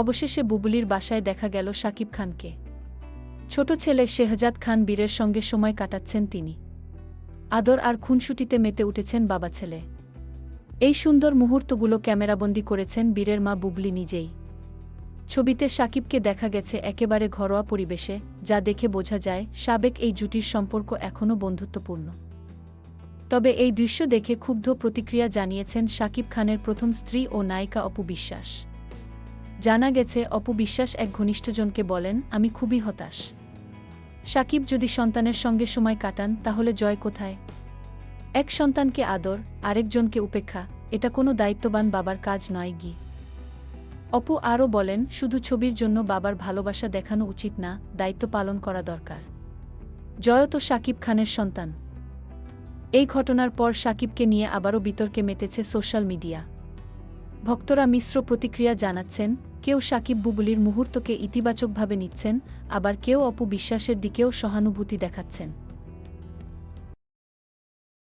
অবশেষে বুবুলির বাসায় দেখা গেল শাকিব খানকে। ছোট ছেলে শেহজাদ খান বীরের সঙ্গে সময় কাটাচ্ছেন তিনি। আদর আর খুনসুটিতে মেতে উঠেছেন বাবা ছেলে। এই সুন্দর মুহূর্তগুলো ক্যামেরাবন্দি করেছেন বীরের মা বুবলি নিজেই। ছবিতে শাকিবকে দেখা গেছে একেবারে ঘরোয়া পরিবেশে, যা দেখে বোঝা যায় সাবেক এই জুটির সম্পর্ক এখনও বন্ধুত্বপূর্ণ। তবে এই দৃশ্য দেখে ক্ষুব্ধ প্রতিক্রিয়া জানিয়েছেন শাকিব খানের প্রথম স্ত্রী ও নায়িকা অপু বিশ্বাস। জানা গেছে, অপু বিশ্বাস এক ঘনিষ্ঠজনকে বলেন, আমি খুবই হতাশ। সাকিব যদি সন্তানের সঙ্গে সময় কাটান, তাহলে জয় কোথায়? এক সন্তানকে আদর, আরেকজনকে উপেক্ষা, এটা কোনো দায়িত্ববান বাবার কাজ নয় গি। অপু আরও বলেন, শুধু ছবির জন্য বাবার ভালোবাসা দেখানো উচিত না, দায়িত্ব পালন করা দরকার। জয় তো সাকিব খানের সন্তান। এই ঘটনার পর সাকিবকে নিয়ে আবারও বিতর্কে মেতেছে সোশ্যাল মিডিয়া। ভক্তরা মিশ্র প্রতিক্রিয়া জানাচ্ছেন কেউ সাকিব বুবুলির মুহূর্তকে ইতিবাচকভাবে নিচ্ছেন আবার কেউ অপু বিশ্বাসের দিকেও সহানুভূতি দেখাচ্ছেন।